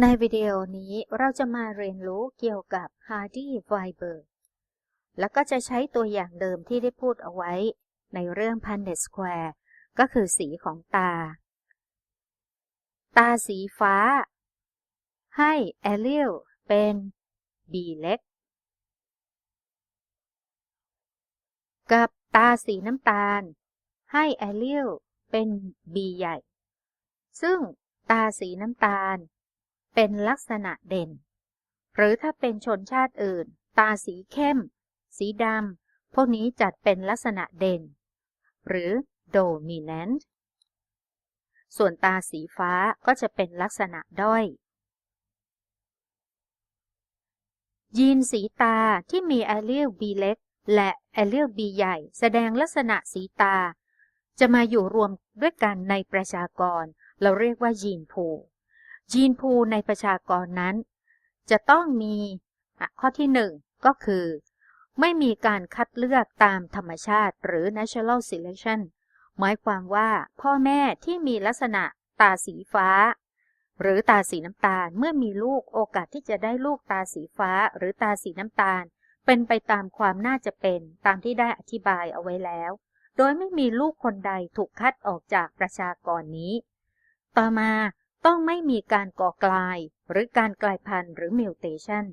ในวิดีโอนี้เราจะมาเรียนรู้เกี่ยวกับ Hardy Weinberg แล้วก็จะใช้ตัวอย่างเดิมที่ได้พูดเอาไว้ในเรื่อง Punnett Square ก็คือสีของตา ตาสีฟ้า ให้ Arial เป็น B เล็ก กับตาสีน้ำตาล ให้ Arial เป็น B ใหญ่ ซึ่งตาสีน้ำตาล เป็นลักษณะเด่น หรือถ้าเป็นชนชาติอื่น ตาสีเข้ม สีดำ พวกนี้จัดเป็นลักษณะเด่น หรือ dominant ส่วนตาสีฟ้าก็จะเป็นลักษณะด้อย ยีนสีตาที่มี allele B เล็ก และ allele B ใหญ่ แสดงลักษณะสีตา จะมาอยู่รวมด้วยกันในประชากร เราเรียกว่ายีนพูล ยีนพูลในประชากรนั้น จะต้องมีข้อที่หนึ่งก็คือ ไม่มีการคัดเลือกตามธรรมชาติหรือ natural selection หมายความว่าพ่อแม่ที่มีลักษณะตาสีฟ้า หรือตาสีน้ำตาลเมื่อมีลูกโอกาสที่จะได้ลูกตาสีฟ้า หรือตาสีน้ำตาล เป็นไปตามความน่าจะเป็นตามที่ได้อธิบายเอาไว้แล้ว โดยไม่มีลูกคนใดถูกคัดออกจากประชากรนี้ ต่อมา ต้องไม่มีการก่อกลาย หรือการกลายพันธุ์หรือมิวเทชัน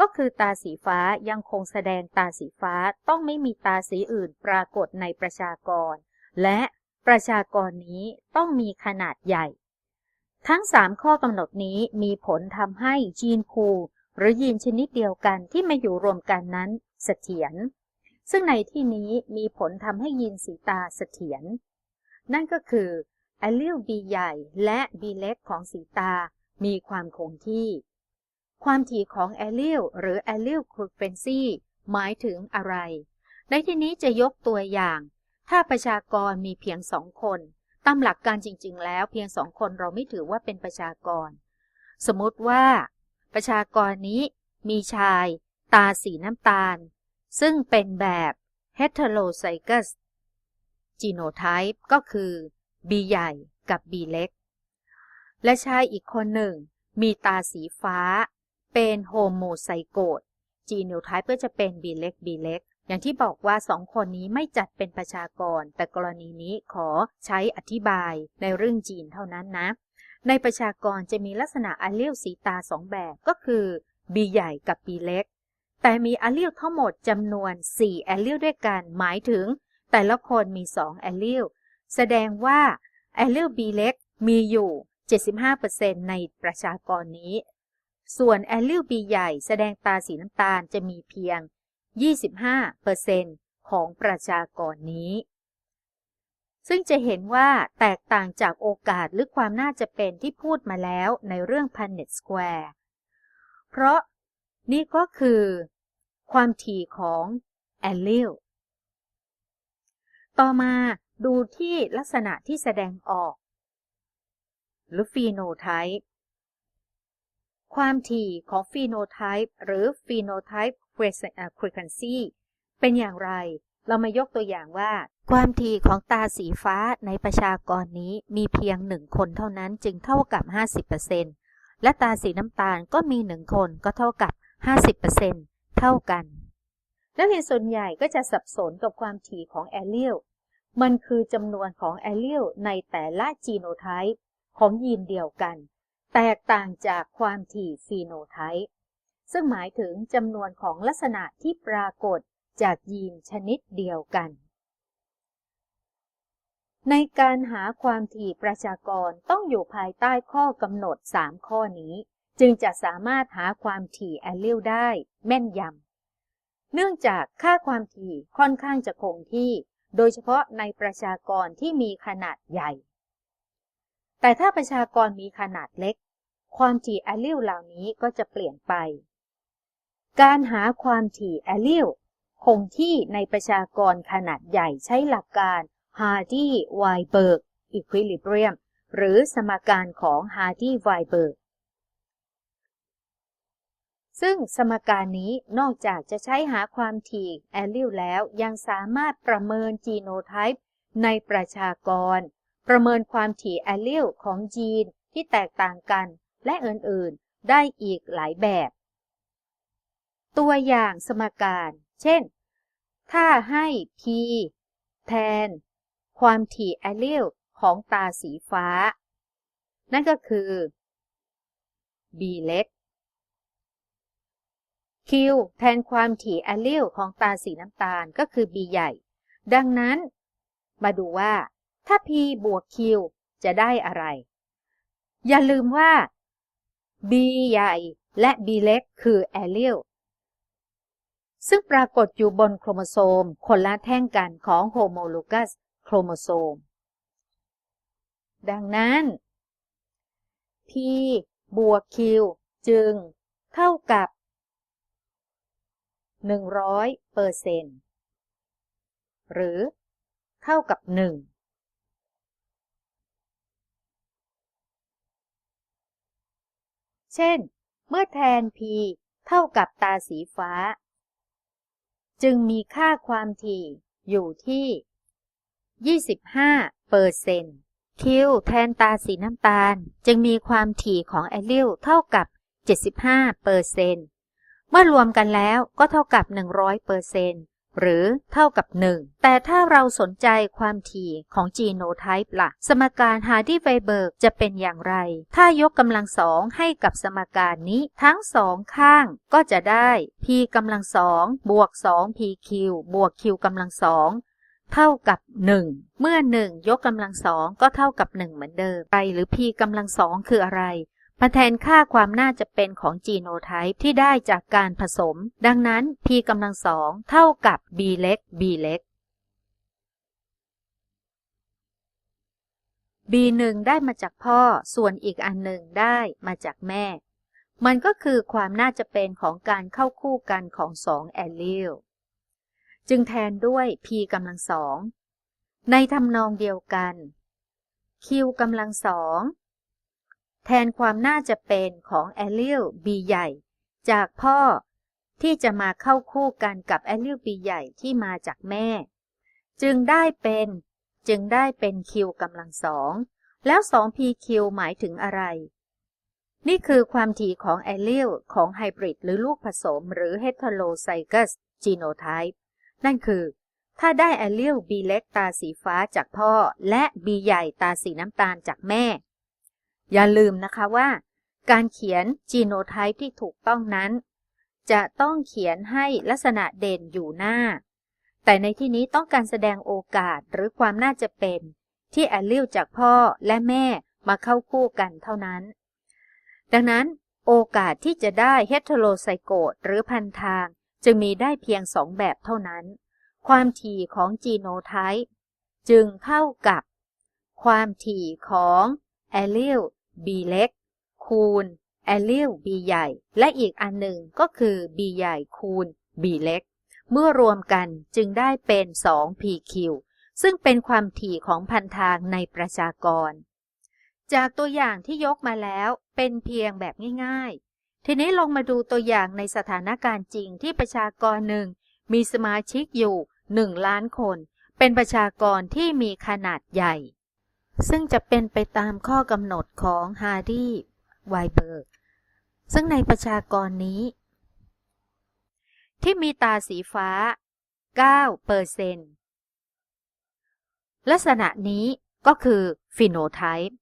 ก็คือตาสีฟ้ายังคงแสดงตาสีฟ้าต้องไม่มีตาสีอื่นปรากฏในประชากร และประชากรนี้ต้องมีขนาดใหญ่ ทั้ง 3 ข้อกำหนดนี้มีผลทำให้ยีนพูหรือยีนชนิดเดียวกันที่มาอยู่รวมกันนั้นเสถียร ซึ่งในที่นี้มีผลทำให้ยีนสีตาเสถียร นั่นก็คือ allele B ใหญ่และ B เล็กของสีตา มีความคงที่ ความถี่ของ allele หรือ allele frequency หมายถึงอะไร ในที่นี้จะยกตัวอย่าง ถ้าประชากรมีเพียงสองคน ตามหลักการจริง ๆ แล้วเพียงสองคนเราไม่ถือว่าเป็นประชากร สมมติว่า ประชากรนี้มีชาย ตาสีน้ำตาล ซึ่งเป็นแบบ heterozygous genotype ก็คือ B ใหญ่กับ B เล็ก และชายอีกคนหนึ่ง มีตาสีฟ้า เป็นโฮโมไซโกตจีโนไทป์ก็จะเป็น B เล็ก B เล็ก อย่างที่บอกว่าสองคนนี้ไม่จัดเป็นประชากร แต่กรณีนี้ขอใช้อธิบายในเรื่องจีนเท่านั้นนะ ในประชากรจะมีลักษณะอ l ล l สีตาสองแบบก็คือ B ใหญ่กับ B เล็ก แต่มีอ l ล l ทั้งหมดจำนวน4อ l ล l ด้วยกัน หมายถึง แต่ละคนมี2อ l ล l แสดงว่า allele B เล็กมีอยู่ 75%ในประชากรนี้ ส่วน allele B ใหญ่แสดงตาสีน้ำตาลจะมีเพียง 25%ของประชากรนี้ ซึ่งจะเห็นว่าแตกต่างจากโอกาสหรือความน่าจะเป็นที่พูดมาแล้วในเรื่อง Punnett Square เพราะนี่ก็คือความถี่ของ allele ต่อมา ดูที่ลักษณะที่แสดงออก หรือฟีโนไทป์ ความถี่ของฟีโนไทป์หรือฟีโนไทป์ frequency เป็นอย่างไร เรามายกตัวอย่างว่า ความถี่ของตาสีฟ้าในประชากรนี้มีเพียงหนึ่งคนเท่านั้นจึงเท่ากับ 50%และตาสีน้ำตาลก็มีหนึ่งคนก็เท่ากับ 50%เท่ากัน นักเรียนส่วนใหญ่ก็จะสับสนกับความถี่ของแอลเลล มันคือจำนวนของแอลเลลในแต่ละจีโนไทป์ของยีนเดียวกัน แตกต่างจากความถี่ฟีโนไทป์ซึ่งหมายถึงจำนวนของลักษณะที่ปรากฏจากยีนชนิดเดียวกัน ในการหาความถี่ประชากรต้องอยู่ภายใต้ข้อกำหนด 3 ข้อนี้ จึงจะสามารถหาความถี่แอลเลลได้แม่นยำ เนื่องจากค่าความถี่ค่อนข้างจะคงที่ โดยเฉพาะในประชากรที่มีขนาดใหญ่ แต่ถ้าประชากรมีขนาดเล็ก ความถี่แอลลิลเหล่านี้ก็จะเปลี่ยนไป การหาความถี่แอลลิลคงที่ในประชากรขนาดใหญ่ใช้หลักการ Hardy-Weinberg Equilibrium หรือสมการของ Hardy-Weinberg ซึ่งสมการนี้นอกจากจะใช้หาความถี่แอลลิลแล้วยังสามารถประเมินจีโนไทป์ในประชากร ประเมินความถี่แอลลิลของจีนที่แตกต่างกันและอื่นๆ ได้อีกหลายแบบ ตัวอย่างสมการ เช่น ถ้าให้ p แทน ความถี่แอเรียลของตาสีฟ้า นั่นก็คือ b เล็ก q แทนความถี่แอเรียลของตาสีน้ำตาลก็คือ b ใหญ่ ดังนั้น มาดูว่า ถ้า p บวก q จะได้อะไร อย่าลืมว่า b ใหญ่และ b เล็กคือแอเรียลซึ่งปรากฏอยู่บนโครโมโซม คนละแท่งกันของโฮโมโลกัสโครโมโซม ดังนั้น p บวก q จึงเท่ากับ 100เปอร์เซนต์หรือเท่ากับ1เช่น เมื่อแทน p เท่ากับตาสีฟ้า จึงมีค่าความถี่อยู่ที่ 25เปอร์เซนต์คิวแทนตาสีน้ำตาล จึงมีความถี่ของแอลลิลเท่ากับ 75เปอร์เซนต์ เมื่อรวมกันแล้วก็เท่ากับ 100เปอร์เซนหรือเท่ากับ 1 แต่ถ้าเราสนใจความถี่ของจีโนไทป์ละ่ะ สมการฮาร์ดีไวเบิร์กจะเป็นอย่างไร ถ้ายกกำลังสองให้กับสมการนี้ทั้งสองข้างก็จะได้ p กำลังสองบวก 2 pq บวก q กำลังสองเท่ากับ 1 เมื่อ 1 ยกกำลังสองก็เท่ากับ 1 เหมือนเดิมไปหรือ p กำลังสองคืออะไร มาแทนค่าความน่าจะเป็นของจีโนไทป์ที่ได้จากการผสม ดังนั้น p กำลังสองเท่ากับ b เล็ก b เล็ก b1 ได้มาจากพ่อ ส่วนอีกอันหนึ่งได้มาจากแม่ มันก็คือความน่าจะเป็นของการเข้าคู่กันของสองแอลลิลจึงแทนด้วย p กำลังสอง ในทำนองเดียวกัน q กำลังสอง แทนความน่าจะเป็นของแอลลิล b ใหญ่ จากพ่อที่จะมาเข้าคู่กันกับแอลลิล b ใหญ่ที่มาจากแม่ จึงได้เป็นจึงได้เป็น q กำลังสองแล้ว 2pq หมายถึงอะไร นี่คือความถี่ของแอลลิลของไฮบริดหรือลูกผสมหรือ heterozygous genotype นั่นคือ ถ้าได้แอลลิล b เล็กตาสีฟ้าจากพ่อ และ b ใหญ่ตาสีน้ำตาลจากแม่ อย่าลืมนะคะว่า การเขียนจีโนไทป์ที่ถูกต้องนั้น จะต้องเขียนให้ลักษณะเด่นอยู่หน้า แต่ในที่นี้ต้องการแสดงโอกาสหรือความน่าจะเป็น ที่แอลลิลจากพ่อและแม่มาเข้าคู่กันเท่านั้น ดังนั้นโอกาสที่จะได้เฮตโรไซโกตหรือพันทางจึงมีได้เพียงสองแบบเท่านั้น ความถี่ของจีโนไทป์จึงเท่ากับ ความถี่ของแอลลิล b เล็ก คูณ แอลลิล b ใหญ่ และอีกอันหนึ่งก็คือ b ใหญ่คูณ b เล็ก เมื่อรวมกันจึงได้เป็น 2pq ซึ่งเป็นความถี่ของพันทางในประชากร จากตัวอย่างที่ยกมาแล้วเป็นเพียงแบบง่ายๆ ทีนี้ลงมาดูตัวอย่างในสถานการณ์จริงที่ประชากรหนึ่งมีสมาชิกอยู่ 1 ล้านคน เป็นประชากรที่มีขนาดใหญ่ ซึ่งจะเป็นไปตามข้อกำหนดของฮาร์ดีไวเบิร์ก ซึ่งในประชากรนี้ ที่มีตาสีฟ้า 9เปอร์เซนลักษณะนี้ก็คือฟิโนไทป์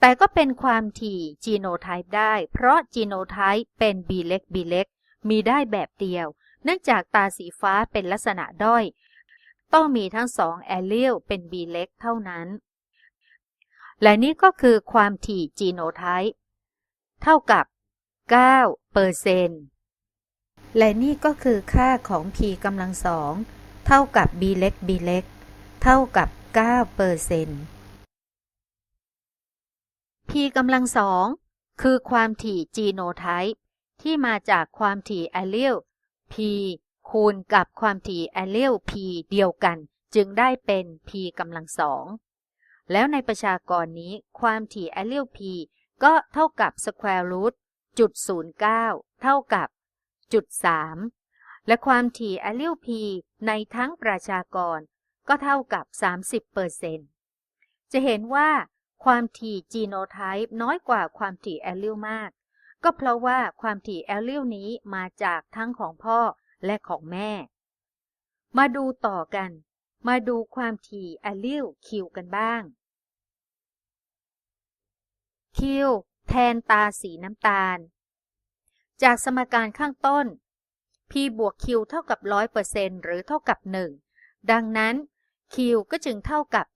แต่ก็เป็นความถี่จีโนไทป์ได้ เพราะจีโนไทป์เป็น B เล็ก B เล็กมีได้แบบเดียว เนื่องจากตาสีฟ้าเป็นลักษณะด้อย ต้องมีทั้งสองแอลลิลเป็น B เล็กเท่านั้น และนี่ก็คือความถี่จีโนไทป์เท่ากับ9เปอร์เซนต์และนี่ก็คือค่าของ p กำลังสองเท่ากับ b เล็ก b เล็ก เท่ากับ9เปอร์เซนต์ p กำลังสองคือความถี่จีโนไทป์ที่มาจากความถี่แอลเลล p คูณกับความถี่แอลเลล p เดียวกัน จึงได้เป็น p กำลังสอง แล้วในประชากรนี้ความถี่ allele p ก็เท่ากับ square root จุด09เก้าเท่ากับจุด3และความถี่ allele p ในทั้งประชากรก็เท่ากับ 30%จะเห็นว่าความถี่จีโนไทป์น้อยกว่าความถี่แอลลิลมาก ก็เพราะว่าความถี่แอลลิลนี้มาจากทั้งของพ่อและของแม่ มาดูต่อกัน มาดูความถี่แอลลิลคิวกันบ้าง คิวแทนตาสีน้ำตาล จากสมการข้างต้น p บวก q เท่ากับ 100%หรือเท่ากับ 1 ดังนั้น q ก็จึงเท่ากับ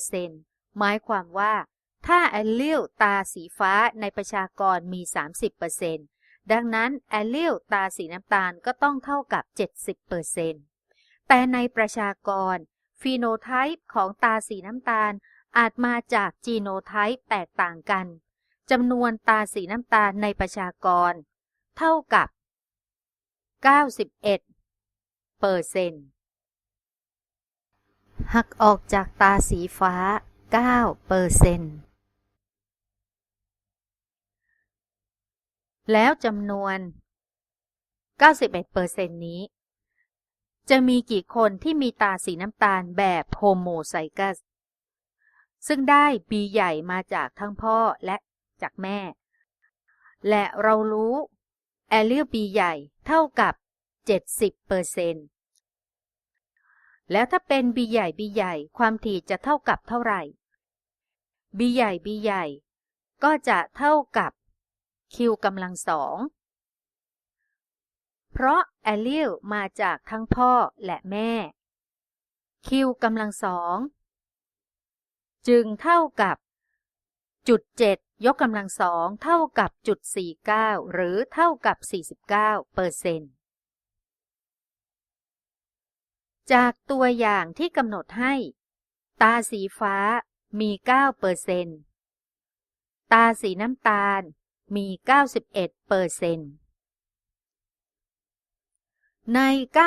70%หมายความว่า ถ้าแอลลิลตาสีฟ้าในประชากรมี 30%ดังนั้นแอลลิลตาสีน้ำตาลก็ต้องเท่ากับ 70%แต่ในประชากรฟีโนไทป์ของตาสีน้ำตาล อาจมาจากจีโนไทป์แตกต่างกันจำนวนตาสีน้ำตาลในประชากร เท่ากับ 91เปอร์เซนต์หักออกจากตาสีฟ้า 9เปอร์เซนต์แล้วจำนวน 91เปอร์เซนต์นี้ จะมีกี่คนที่มีตาสีน้ำตาลแบบโฮโมไซกัส ซึ่งได้บีใหญ่มาจากทั้งพ่อและจากแม่ และเรารู้แอลลิลบีใหญ่เท่ากับ 70เปอร์เซนแล้วถ้าเป็นบีใหญ่บีใหญ่ความถี่จะเท่ากับเท่าไหร่บีใหญ่บีใหญ่ ก็จะเท่ากับคิวกำลังสองเพราะแอลลิลมาจากทั้งพ่อและแม่คิวกำลังสอง จึงเท่ากับจุดเจ็ดยกกำลังสองเท่ากับจุด49 หรือเท่ากับ 49เปอร์เซนต์จากตัวอย่างที่กำหนดให้ ตาสีฟ้ามี9เปอร์เซนต์ตาสีน้ำตาลมี 91เปอร์เซนต์ใน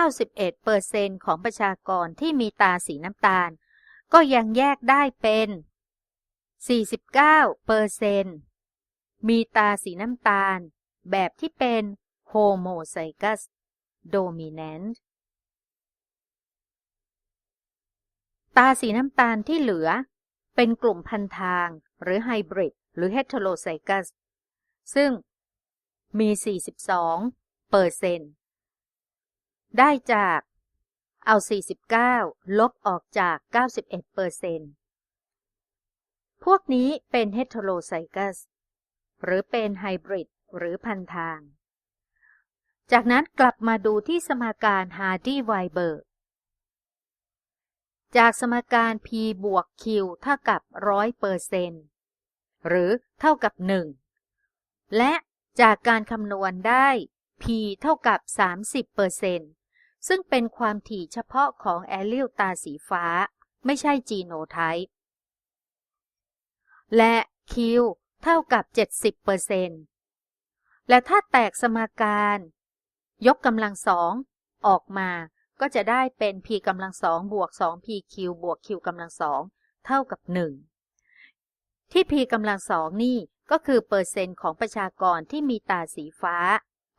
91เปอร์เซนต์ของประชากรที่มีตาสีน้ำตาล ก็ยังแยกได้เป็น 49เปอร์เซนต์มีตาสีน้ำตาล แบบที่เป็นโฮโมไซกัสโดมิเนนต์ตาสีน้ำตาลที่เหลือ เป็นกลุ่มพันทาง หรือไฮบริด หรือเฮตโรไซกัสซึ่งมี 42เปอร์เซนต์ได้จาก เอา 49 ลบออกจาก 91เปอร์เซนต์พวกนี้เป็นเฮตโรไซกัสหรือเป็นไฮบริดหรือพันทาง จากนั้นกลับมาดูที่สมการฮาร์ดีไวเบิร์กจากสมการ p บวก q เท่ากับ 100เปอร์เซนต์หรือเท่ากับ 1 และจากการคำนวณได้ p เท่ากับ 30เปอร์เซนต์ ซึ่งเป็นความถี่เฉพาะของแอลลิลตาสีฟ้า ไม่ใช่จีโนไทป์และ Q เท่ากับ 70%และถ้าแตกสมการ ยกกำลังสองออกมาก็จะได้เป็น p กำลังสองบวก 2pq บวก q กำลังสองเท่ากับ 1 ที่ p กำลังสองนี่ก็คือเปอร์เซ็นต์ของประชากรที่มีตาสีฟ้า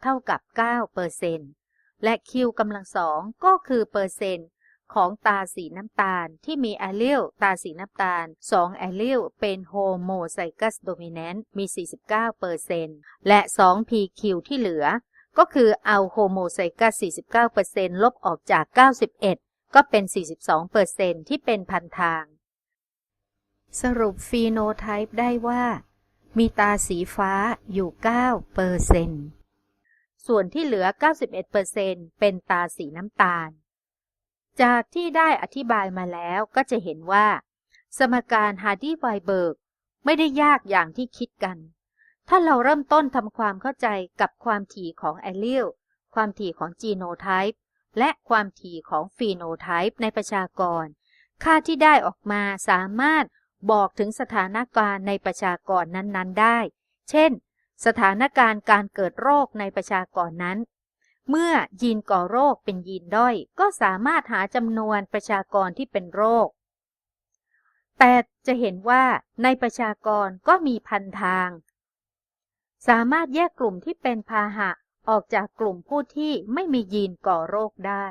เท่ากับ 9เปอร์เซ็นต์ และ q กำลังสองก็คือเปอร์เซ็นต์ของตาสีน้ำตาลที่มีแอลลิลตาสีน้ำตาล 2 แอลลิลเป็นโฮโมไซกัสโดมิเนนต์มี 49เปอร์เซนต์และ 2PQ ที่เหลือ ก็คือเอาโฮโมไซกัส 49เปอร์เซนต์ลบออกจาก 91 ก็เป็น 42เปอร์เซนต์ที่เป็นพันทาง สรุปฟีโนไทป์ได้ว่า มีตาสีฟ้าอยู่ 9 เปอร์เซนต์ ส่วนที่เหลือ 91เปอร์เซนต์เป็นตาสีน้ำตาล จากที่ได้อธิบายมาแล้วก็จะเห็นว่า สมการฮาร์ดีไวเบิร์กไม่ได้ยากอย่างที่คิดกัน ถ้าเราเริ่มต้นทำความเข้าใจกับความถี่ของแอลลิลความถี่ของจีโนไทป์และความถี่ของฟีโนไทป์ในประชากร ค่าที่ได้ออกมาสามารถบอกถึงสถานการณ์ในประชากรนั้น ๆ ได้ เช่น สถานการณ์การเกิดโรคในประชากรนั้น เมื่อยีนก่อโรคเป็นยีนด้อย ก็สามารถหาจำนวนประชากรที่เป็นโรค แต่จะเห็นว่าในประชากรก็มีพันทาง สามารถแยกกลุ่มที่เป็นพาหะออกจากกลุ่มผู้ที่ไม่มียีนก่อโรคได้